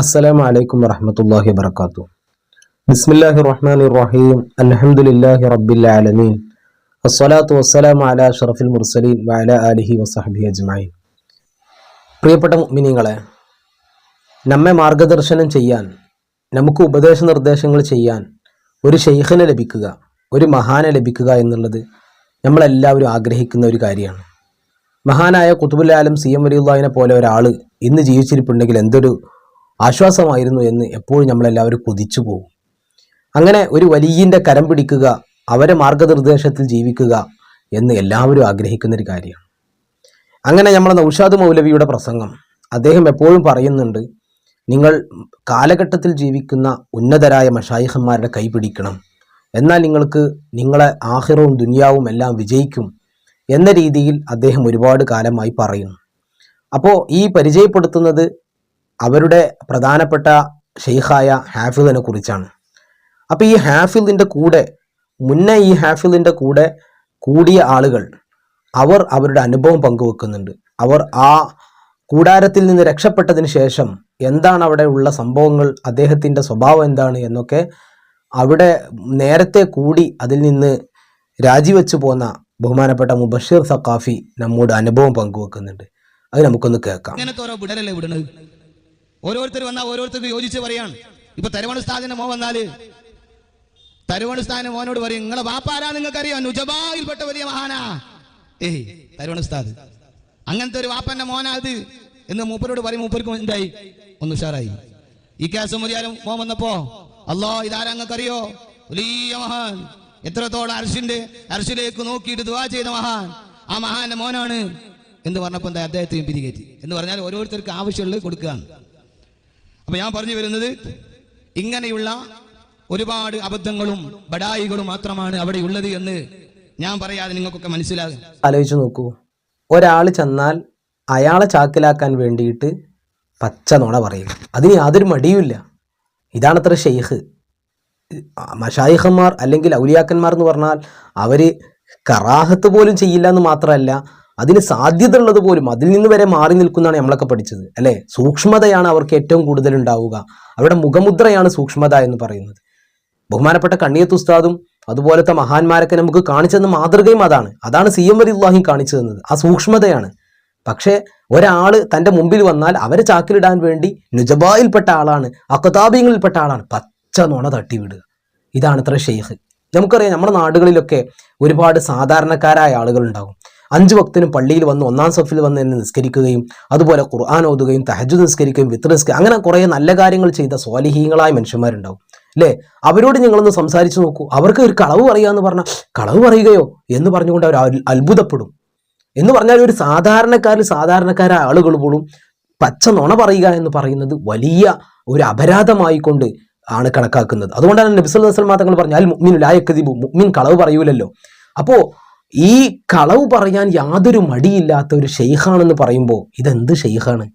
അസ്സലാമു അലൈക്കും വറഹമത്തല്ലാഹി വബർക്കാത്തു ബിസ്മില്ലാഹി റഹ്മാൻ റഹീം അലഹമുല്ലാഹി റബ്ബിൽ ആലമീൻ. അസ്സലാത്തു വസ്സലാം അല ഷറഫുൽ മുർസലീൻ വഅല അലിഹി വസഹബി അജ്മായി പ്രിയപ്പെട്ട മിനിങ്ങളെ നമ്മെ മാർഗദർശനം ചെയ്യാൻ നമുക്ക് ഉപദേശ നിർദ്ദേശങ്ങൾ ചെയ്യാൻ ഒരു ഷെയ്ഖിനെ ലഭിക്കുക ഒരു മഹാനെ ലഭിക്കുക എന്നുള്ളത് നമ്മളെല്ലാവരും ആഗ്രഹിക്കുന്ന ഒരു കാര്യമാണ്. മഹാനായ കുത്തുബുൽ സി എം വലിയുള്ളതിനെ പോലെ ഒരാൾ ഇന്ന് ജീവിച്ചിരിപ്പുണ്ടെങ്കിൽ എന്തൊരു ആശ്വാസമായിരുന്നു എന്ന് എപ്പോഴും നമ്മളെല്ലാവരും കൊതിച്ചു പോകും. അങ്ങനെ ഒരു വലിയന്റെ കരം പിടിക്കുക അവരെ മാർഗനിർദ്ദേശത്തിൽ ജീവിക്കുക എന്ന് എല്ലാവരും ആഗ്രഹിക്കുന്ന ഒരു കാര്യമാണ്. അങ്ങനെ നമ്മളെ നൗഷാദ് മൗലവിയുടെ പ്രസംഗം അദ്ദേഹം എപ്പോഴും പറയുന്നുണ്ട് നിങ്ങൾ കാലഘട്ടത്തിൽ ജീവിക്കുന്ന ഉന്നതരായ മഷായിഹന്മാരുടെ കൈ പിടിക്കണം. എന്നാൽ നിങ്ങൾക്ക് നിങ്ങളെ ആഹിറവും ദുനിയാവും എല്ലാം വിജയിക്കും എന്ന രീതിയിൽ അദ്ദേഹം ഒരുപാട് കാലമായി പറയുന്നു. അപ്പോൾ ഈ പരിചയപ്പെടുത്തുന്നത് അവരുടെ പ്രധാനപ്പെട്ട ഷെയ്ഖായ ഹാഫിദിനെ കുറിച്ചാണ്. അപ്പോൾ ഈ ഹാഫിദിന്റെ കൂടെ മുന്നേ ഈ ഹാഫിദിന്റെ കൂടെ കൂടിയ ആളുകൾ അവർ അവരുടെ അനുഭവം പങ്കുവെക്കുന്നുണ്ട്. അവർ ആ കൂടാരത്തിൽ നിന്ന് രക്ഷപ്പെട്ടതിന് ശേഷം എന്താണ് അവിടെ ഉള്ള സംഭവങ്ങൾ അദ്ദേഹത്തിന്റെ സ്വഭാവം എന്താണ് എന്നൊക്കെ അവിടെ നേരത്തെ കൂടി അതിൽ നിന്ന് രാജിവെച്ചു പോന്ന ബഹുമാനപ്പെട്ട മുബഷീർ സഖാഫി നമ്മോട് അനുഭവം പങ്കുവെക്കുന്നുണ്ട്. അത് നമുക്കൊന്ന് കേൾക്കാം. ഓരോരുത്തർ വന്നാൽ ഓരോരുത്തർക്ക് യോജിച്ച് പറയാണ്. ഇപ്പൊ തരവണ മോൻ വന്നാൽ? തരവണ സ്ഥാന മോനോട് പറയും നിങ്ങളെ വാപ്പാരാ നിങ്ങൾക്ക് അറിയാം നുജബായിൽപ്പെട്ട വലിയ മഹാനാ. ഏയ് തരവണ സ്ഥാദ് അങ്ങനത്തെ ഒരു വാപ്പന്റെ മോനാ അത് എന്ന് മൂപ്പരോട് പറയും. മൂപ്പർക്കും എന്തായി? ഒന്ന് ഉഷാറായി. ഈ കേസ് മുരിയാലും മോൻ വന്നപ്പോ അല്ലോ ഇതാരാ അറിയോ വലിയ മഹാൻ. എത്രത്തോളം അർശിന്റെ അർഷിലേക്ക് നോക്കിയിട്ട് ദുവാ ചെയ്ത മഹാൻ. ആ മഹാന്റെ മോനാണ്. എന്ന് പറഞ്ഞപ്പോൾ എന്താ അദ്ദേഹത്തെയും പിരികേറ്റി. എന്ന് പറഞ്ഞാൽ ഓരോരുത്തർക്ക് ആവശ്യമുള്ളത് കൊടുക്കുകയാണ്. അപ്പൊ ഞാൻ പറഞ്ഞു വരുന്നത് ഇങ്ങനെയുള്ള ഒരുപാട് അബദ്ധങ്ങളും ബഡായികളും മാത്രമാണ് അവിടെ ഉള്ളത് എന്ന് ഞാൻ പറയാതെ നിങ്ങൾക്കൊക്കെ മനസ്സിലാകും. ആലോചിച്ചു നോക്കൂ. ഒരാൾ ചെന്നാൽ അയാളെ ചാക്കിലാക്കാൻ വേണ്ടിയിട്ട് പച്ച നോണ പറയും അതിന് യാതൊരു മടിയുമില്ല. ഇതാണത്ര ഷെയ്ഖ്. മഷായിഹന്മാർ അല്ലെങ്കിൽ ഔലിയാക്കന്മാർ എന്ന് പറഞ്ഞാൽ അവർ കറാഹത്ത് പോലും ചെയ്യില്ല എന്ന് മാത്രമല്ല അതിന് സാധ്യത ഉള്ളത് പോലും അതിൽ നിന്ന് വരെ മാറി നിൽക്കുന്നതാണ് നമ്മളൊക്കെ പഠിച്ചത് അല്ലേ? സൂക്ഷ്മതയാണ് അവർക്ക് ഏറ്റവും കൂടുതൽ ഉണ്ടാവുക. അവരുടെ മുഖമുദ്രയാണ് സൂക്ഷ്മത എന്ന് പറയുന്നത്. ബഹുമാനപ്പെട്ട കണ്ണിയത്ത് ഉസ്താദും അതുപോലത്തെ മഹാന്മാരൊക്കെ നമുക്ക് കാണിച്ചെന്ന് മാതൃകയും അതാണ്. അതാണ് സി എം വലിള്ളാഹിം കാണിച്ചു തന്നത്. ആ സൂക്ഷ്മതയാണ്. പക്ഷേ ഒരാൾ തന്റെ മുമ്പിൽ വന്നാൽ അവരെ ചാക്കിലിടാൻ വേണ്ടി നുജബായിൽപ്പെട്ട ആളാണ് അക്കതാബിയങ്ങളിൽപ്പെട്ട ആളാണ് പച്ച നുണ തട്ടിവിടുക. ഇതാണ് ഇത്ര ഷെയ്ഖ്. നമുക്കറിയാം നമ്മുടെ നാടുകളിലൊക്കെ ഒരുപാട് സാധാരണക്കാരായ ആളുകൾ ഉണ്ടാകും അഞ്ച് ഭക്തനും പള്ളിയിൽ വന്ന് ഒന്നാം സഫിൽ വന്ന് എന്നെ നിസ്കരിക്കുകയും അതുപോലെ ഖുർആൻ ഓതുകയും തഹജു നിസ്കരിക്കുകയും വിത്ത് നിസ്കരിക്കുക അങ്ങനെ കുറേ നല്ല കാര്യങ്ങൾ ചെയ്ത സ്വാലിഹീങ്ങളായ മനുഷ്യന്മാരുണ്ടാവും. അല്ലേ? അവരോട് നിങ്ങളൊന്ന് സംസാരിച്ചു നോക്കൂ. അവർക്ക് ഒരു കളവ് പറയുക പറയാന്ന് പറഞ്ഞാൽ കളവ് പറയുകയോ എന്ന് പറഞ്ഞുകൊണ്ട് അവർ അത്ഭുതപ്പെടും. എന്ന് പറഞ്ഞാൽ ഒരു സാധാരണക്കാരിൽ സാധാരണക്കാരായ ആളുകൾ പോലും പച്ച നുണ പറയുക എന്ന് പറയുന്നത് വലിയ ഒരു അപരാധമായിക്കൊണ്ട് ആണ് കണക്കാക്കുന്നത്. അതുകൊണ്ടാണ് നബിസുൽ വസ്ലമാ തങ്ങൾ പറഞ്ഞു അൽ മുഅ്മിനു ലായക്കതിബു മുഅ്മിൻ കളവ് പറയൂലല്ലോ. അപ്പോ ഈ കളവ് പറയാൻ യാതൊരു മടിയില്ലാത്ത ഒരു ഷെയ്ഖാണെന്ന് പറയുമ്പോൾ ഇതെന്ത് ഷെയ്ഖാണ്?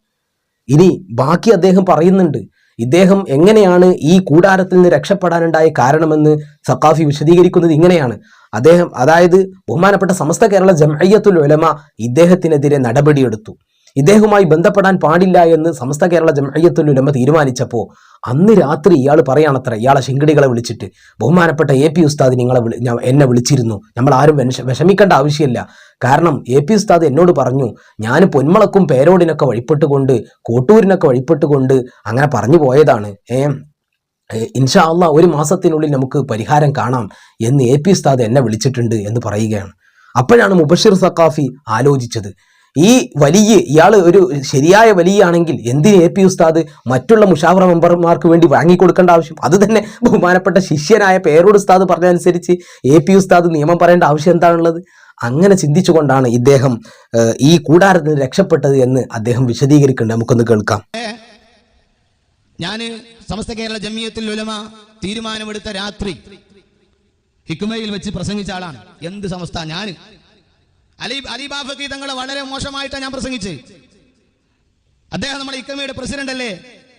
ഇനി ബാക്കി അദ്ദേഹം പറയുന്നുണ്ട് ഇദ്ദേഹം എങ്ങനെയാണ് ഈ കൂടാരത്തിൽ നിന്ന് രക്ഷപ്പെടാനുണ്ടായ കാരണമെന്ന് സക്കാഫി വിശദീകരിക്കുന്നത് ഇങ്ങനെയാണ്. അദ്ദേഹം അതായത് ബഹുമാനപ്പെട്ട സമസ്ത കേരള ജമയ്യത്തുൽ ഉലമ ഇദ്ദേഹത്തിനെതിരെ നടപടിയെടുത്തു. ഇദ്ദേഹവുമായി ബന്ധപ്പെടാൻ പാടില്ല എന്ന് സമസ്ത കേരള ജംഅയ്യത്തുൽ ഉലമ തീരുമാനിച്ചപ്പോൾ അന്ന് രാത്രി ഇയാൾ പറയാണത്ര ഇയാളെ ശിങ്കടികളെ വിളിച്ചിട്ട്. ബഹുമാനപ്പെട്ട എ പി ഉസ്താദ് നിങ്ങളെ വിളി എന്നെ വിളിച്ചിരുന്നു. നമ്മൾ ആരും വിഷ- വിഷമിക്കേണ്ട ആവശ്യമില്ല. കാരണം എ പി ഉസ്താദ് എന്നോട് പറഞ്ഞു ഞാൻ പൊന്മളക്കും പേരോടിനൊക്കെ വഴിപ്പെട്ടുകൊണ്ട് കോട്ടൂരിനൊക്കെ വഴിപ്പെട്ടുകൊണ്ട് അങ്ങനെ പറഞ്ഞു പോയതാണ്. ഏ ഇൻഷാ അള്ളാ ഒരു മാസത്തിനുള്ളിൽ നമുക്ക് പരിഹാരം കാണാം എന്ന് എ പി ഉസ്താദ് എന്നെ വിളിച്ചിട്ടുണ്ട് എന്ന് പറയുകയാണ്. അപ്പോഴാണ് മുബഷിർ സക്കാഫി ആലോചിച്ചത്. ഈ വലിയ ഇയാൾ ഒരു ശരിയായ വലിയ ആണെങ്കിൽ എന്തിന് എ പി ഉസ്താദ് മറ്റുള്ള മുഷാവറ മെമ്പർമാർക്ക് വേണ്ടി വാങ്ങിക്കൊടുക്കേണ്ട ആവശ്യം? അത് തന്നെ ബഹുമാനപ്പെട്ട ശിഷ്യനായ പേരോട് ഉസ്താദ് പറഞ്ഞതനുസരിച്ച് എ പി ഉസ്താദ് നിയമം പറയേണ്ട ആവശ്യം എന്താണുള്ളത്? അങ്ങനെ ചിന്തിച്ചുകൊണ്ടാണ് ഇദ്ദേഹം ഈ കൂടാരത്തിൽ രക്ഷപ്പെട്ടത് എന്ന് അദ്ദേഹം വിശദീകരിക്കുന്നുണ്ട്. നമുക്കൊന്ന് കേൾക്കാം. ഞാൻ സമസ്ത കേരള ജമിയത്തിൽ ഉലമ തീരുമാനമെടുത്ത രാത്രി ഹിക്കുമയിൽ വെച്ച് പ്രസംഗിച്ച ആളാണ്. എന്ത് സമസ്ത? ഞാൻ അലി അലിബാഫക്കി തങ്ങളെ വളരെ മോശമായിട്ടാണ് ഞാൻ പ്രസംഗിച്ച്. അദ്ദേഹം നമ്മുടെ ഇക്കമയുടെ പ്രസിഡന്റ് അല്ലേ?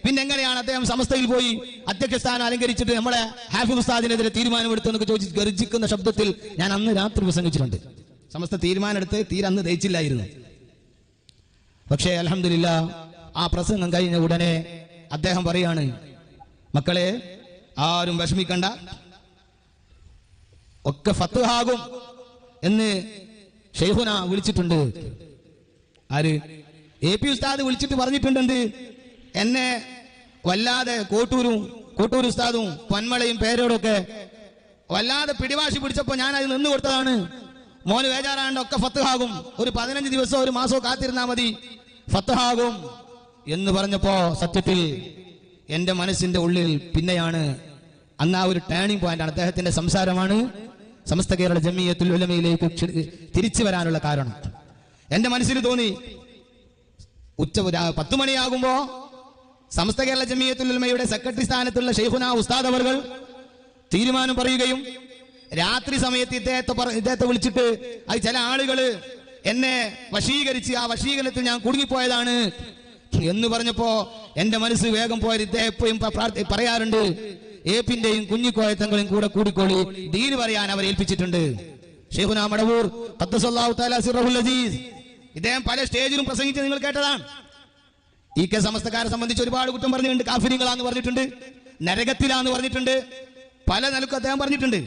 പിന്നെ എങ്ങനെയാണ് അദ്ദേഹം സമസ്തയിൽ പോയി അധ്യക്ഷസ്ഥാനം അലങ്കരിച്ചിട്ട് നമ്മളെ ഹാഫിദ് ഉസ്താദിനെതിരെ തീരുമാനമെടുത്തെന്നൊക്കെ ചോദിച്ച് ഗർജിക്കുന്ന ശബ്ദത്തിൽ ഞാൻ അന്ന് രാത്രി പ്രസംഗിച്ചിട്ടുണ്ട്. സമസ്ത തീരുമാനമെടുത്ത് തീരെ അന്ന് ദയിച്ചില്ലായിരുന്നു പക്ഷേ അലഹമില്ല ആ പ്രസംഗം കഴിഞ്ഞ ഉടനെ അദ്ദേഹം പറയാണ് മക്കളെ ആരും വിഷമിക്കണ്ട. ഒക്കെ ഫത്തുഹാകും എന്ന് ഷെയ്ഖുന വിളിച്ചിട്ടുണ്ട്. ആര്? എ പി ഉസ്താദ് വിളിച്ചിട്ട് പറഞ്ഞിട്ടുണ്ട് എന്നെ വല്ലാതെ കോട്ടൂരും കോട്ടൂർ ഉസ്താദും പൊന്മളയും പേരോടൊക്കെ വല്ലാതെ പിടിവാശി പിടിച്ചപ്പോ ഞാൻ അതിൽ നിന്ന് കൊടുത്തതാണ്. മോന് വേജാറാണ്ട് ഒക്കെ ഫത്തുഹാകും. ഒരു പതിനഞ്ച് ദിവസം ഒരു മാസവും കാത്തിരുന്നാ മതി. ഫത്തുഹാകും എന്ന് പറഞ്ഞപ്പോ സത്യത്തിൽ എന്റെ മനസ്സിന്റെ ഉള്ളിൽ പിന്നെയാണ്. അന്ന് ആ ഒരു ടേണിംഗ് പോയിന്റാണ് അദ്ദേഹത്തിന്റെ സംസാരമാണ്. സമസ്ത കേരള ജമിയത്തുൽ ഉലമയിലേക്ക് തിരിച്ചു വരാനുള്ള കാരണം. എന്റെ മനസ്സിൽ തോന്നി ഉച്ച പത്ത് മണിയാകുമ്പോ സമസ്ത കേരള ജമിയത്തുൽ ഉലമയുടെ സെക്രട്ടറി സ്ഥാനത്തുള്ള ഷെയ്ഖുന ഉസ്താദ് അവർ തീരുമാനം പറയുകയും രാത്രി സമയത്ത് ഇദ്ദേഹത്തെ ഇദ്ദേഹത്തെ വിളിച്ചിട്ട് അത് ചില ആളുകൾ എന്നെ വശീകരിച്ച് ആ വശീകരണത്തിൽ ഞാൻ കുടുങ്ങിപ്പോയതാണ്. എന്ന് പറഞ്ഞപ്പോ എന്റെ മനസ്സ് വേഗം പോയത് ഇദ്ദേഹം എപ്പോഴും പറയാറുണ്ട് ഏപ്പിന്റെയും കുഞ്ഞിക്കോയത്തങ്ങളും കൂടെ കൂടിക്കോളി. ദീന് പറയാൻ അവർ ഏൽപ്പിച്ചിട്ടുണ്ട്. ഷെയ്ഖുന മടവൂർ ഇദ്ദേഹം പല സ്റ്റേജിലും പ്രസംഗിച്ച് നിങ്ങൾ കേട്ടതാണ്. ഈ കെ സമസ്തക്കാരെ സംബന്ധിച്ച് ഒരുപാട് കുറ്റം പറഞ്ഞിട്ടുണ്ട് കാഫിനികളാന്ന് പറഞ്ഞിട്ടുണ്ട് നരകത്തിലാന്ന് പറഞ്ഞിട്ടുണ്ട് പല നിലക്കും അദ്ദേഹം പറഞ്ഞിട്ടുണ്ട്.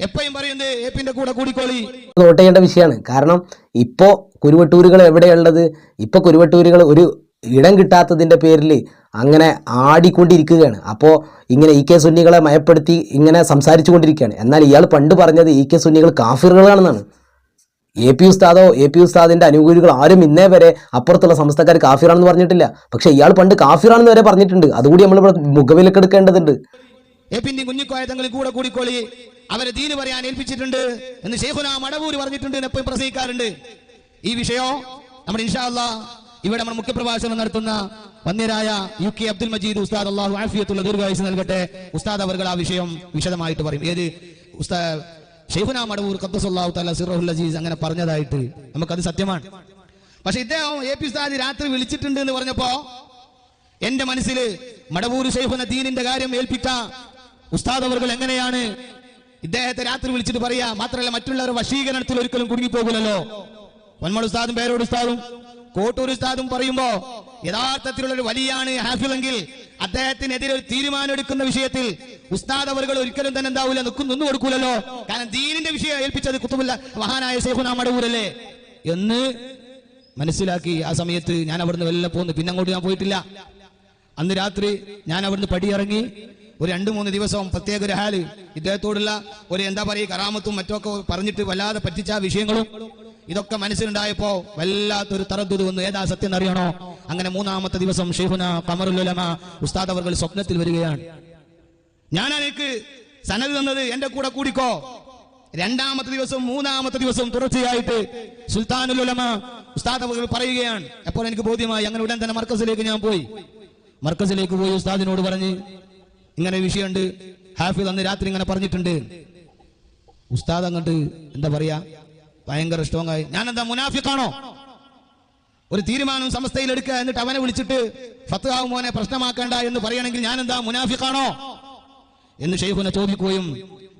എപ്പോഴും പറയുന്നത് ഏപ്പിന്റെ കൂടെ കൂടിക്കോളി. നോട്ട് ചെയ്യേണ്ട വിഷയമാണ്. കാരണം ഇപ്പോ കുരുവട്ടൂരുകൾ എവിടെയുള്ളത്? ഇപ്പൊ കുരുവട്ടൂരുകൾ ഒരു ഇടം കിട്ടാത്തതിന്റെ പേരിൽ അങ്ങനെ ആടിക്കൊണ്ടിരിക്കുകയാണ്. അപ്പോൾ ഇങ്ങനെ ഇ കെ സുന്നികളെ മയപ്പെടുത്തി ഇങ്ങനെ സംസാരിച്ചു കൊണ്ടിരിക്കുകയാണ് എന്നാൽ ഇയാൾ പണ്ട് പറഞ്ഞത് ഇ കെ സുന്നികൾ കാഫിറുകളാണെന്നാണ്. എ പി ഉസ്താദോ എ പി ഉസ്താദിന്റെ അനുകൂലികൾ ആരും ഇന്നേ വരെ അപ്പുറത്തുള്ള സംസ്ഥക്കാർ കാഫിറാണെന്ന് പറഞ്ഞിട്ടില്ല. പക്ഷേ ഇയാൾ പണ്ട് കാഫിറാണെന്ന് വരെ പറഞ്ഞിട്ടുണ്ട്. അതുകൂടി നമ്മൾ മുഖവിലക്കെടുക്കേണ്ടതുണ്ട് കൂടെ കൂടിക്കോളി. അവരെ ദീന് പറയാൻ ഏൽപ്പിച്ചിട്ടുണ്ട് എന്ന് ഷെയ്ഖുന മടവൂര് പറഞ്ഞിട്ടുണ്ട് എപ്പോഴും പ്രസംഗിക്കാറുണ്ട്. ഈ വിഷയോ നമ്മുടെ ഇൻഷാ അല്ലാ ഇവിടെ നമ്മൾ മുഖ്യപ്രഭാഷണം നടത്തുന്ന വന്യരായ യു കെ അബ്ദുൽ മജീദ് ഉസ്താദ് അള്ളാഹു ആഫിയത്തുള്ള ദീർഘായുസ് നൽകട്ടെ. ഉസ്താദ് അവർ ആ വിഷയം വിശദമായിട്ട് പറയും. ഏത് ഷെയ്ഖുന മടവൂർ ഖദ്ദസുല്ലാഹു തആല സിറഹുൽ അസീസ് അങ്ങനെ പറഞ്ഞതായിട്ട് നമുക്കത് സത്യമാണ്. പക്ഷെ ഇദ്ദേഹം എ പി ഉസ്താദ് രാത്രി വിളിച്ചിട്ടുണ്ട് എന്ന് പറഞ്ഞപ്പോ എന്റെ മനസ്സിൽ മടവൂർ ഷെയ്ഫുന ദീനിന്റെ കാര്യം ഏൽപ്പിച്ച ഉസ്താദ് അവർ എങ്ങനെയാണ്? ഇദ്ദേഹത്തെ രാത്രി വിളിച്ചിട്ട് പറയാ. മാത്രമല്ല മറ്റുള്ളവർ വശീകരണത്തിൽ ഒരിക്കലും കുടുങ്ങിപ്പോകില്ലല്ലോ പൊന്മൾ ഉസ്താദും പേരോട് ഉസ്താദും കോട്ടൂർ ഉസ്താദും പറയുമ്പോ യഥാർത്ഥത്തിലുള്ള ഒരു വലിയാണ് ഹാഫിളെങ്കിൽ അദ്ദേഹത്തിനെതിരെ ഒരു തീരുമാനം എടുക്കുന്ന വിഷയത്തിൽ ഉസ്താദ് അവർകൾ ഒരിക്കലും തന്നെ എന്താവില്ല നിൽക്കും നിന്നു കൊടുക്കൂലല്ലോ. കാരണം ദീനിന്റെ വിഷയം ഏൽപ്പിച്ചത് കുത്തുമില്ല മഹാനായ ഷെയ്ഖുന മടവൂരല്ലേ? എന്ന് മനസ്സിലാക്കി ആ സമയത്ത് ഞാൻ അവിടുന്ന് വെല്ല പോന്നു പിന്നെ അങ്ങോട്ട് ഞാൻ പോയിട്ടില്ല. അന്ന് രാത്രി ഞാൻ അവിടുന്ന് പടിയിറങ്ങി ഒരു രണ്ട് മൂന്ന് ദിവസവും പ്രത്യേക ഒരു ഹാൽ ഇദ്ദേഹത്തോടുള്ള ഒരു എന്താ പറയുക കറാമത്തും മറ്റൊക്കെ പറഞ്ഞിട്ട് വല്ലാതെ പറ്റിച്ച വിഷയങ്ങളും ഇതൊക്കെ മനസ്സിലുണ്ടായപ്പോ വല്ലാത്തൊരു തറദ്ദുത് വന്നു. ഏതാ സത്യം അറിയണോ? അങ്ങനെ മൂന്നാമത്തെ ദിവസം ഷെയ്ഹുന കമറുലമ ഉസ്താദ് അവർ സ്വപ്നത്തിൽ വരികയാണ്. ഞാൻ എനിക്ക് സനത് തന്നത് എന്റെ കൂടെ കൂടിക്കോ? രണ്ടാമത്തെ ദിവസം മൂന്നാമത്തെ ദിവസം തുടർച്ചയായിട്ട് സുൽത്താനുലമ ഉസ്താദ് അവർ പറയുകയാണ്. അപ്പോൾ എനിക്ക് ബോധ്യമായി അങ്ങനെ ഉടൻ തന്നെ മർക്കസിലേക്ക് ഞാൻ പോയി. മർക്കസിലേക്ക് പോയി ഉസ്താദിനോട് പറഞ്ഞ് ഇങ്ങനെ വിഷയമുണ്ട്. ഹാഫിദ് അന്ന് രാത്രി ഇങ്ങനെ പറഞ്ഞിട്ടുണ്ട്. ഉസ്താദ് അങ്ങോട്ട് എന്താ പറയാ? ഭയങ്കര സ്ട്രോങ് ആയി. ഞാൻ എന്താ മുനാഫിക്കാണോ ഒരു തീരുമാനം സമസ്തയിൽ എടുക്കുക എന്നിട്ട് അവനെ വിളിച്ചിട്ട് ഫത്താവ് മോനെ പ്രശ്നമാക്കേണ്ട എന്ന് പറയണമെങ്കിൽ ഞാൻ എന്താ മുനാഫിക്കാണോ എന്ന് ഷെയ്ഖുനെ ചോദിക്കുകയും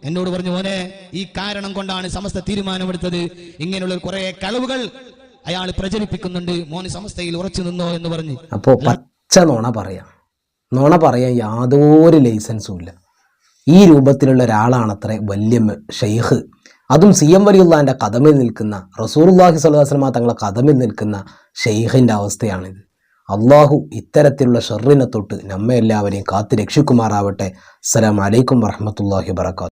എന്നോട് പറഞ്ഞു മോനെ ഈ കാരണം കൊണ്ടാണ് സമസ്ത തീരുമാനമെടുത്തത്. ഇങ്ങനെയുള്ള കുറെ കളവുകൾ അയാൾ പ്രചരിപ്പിക്കുന്നുണ്ട്. മോന് സമസ്തയിൽ ഉറച്ചു നിന്നോ എന്ന് പറഞ്ഞു. അപ്പോ പച്ച നോണ പറയാം. നുണ പറയാൻ യാതൊരു ലൈസൻസും ഇല്ല. ഈ രൂപത്തിലുള്ള ഒരാളാണത്രേ വലിയ ഷെയ്ഖ്. അതും സി എം വലിയുള്ളാന്റെ കഥമിൽ നിൽക്കുന്ന റസൂർല്ലാഹി സ്വലാസ്ലമ തങ്ങളെ കഥമിൽ നിൽക്കുന്ന ഷെയ്ഖിന്റെ അവസ്ഥയാണിത്. അള്ളാഹു ഇത്തരത്തിലുള്ള ഷെറിനെ തൊട്ട് നമ്മെ എല്ലാവരെയും കാത്തു രക്ഷിക്കുമാറാവട്ടെ. അസ്സലാം അലൈക്കും വറഹ്മത്തുള്ളാഹി വബറകാതുഹു.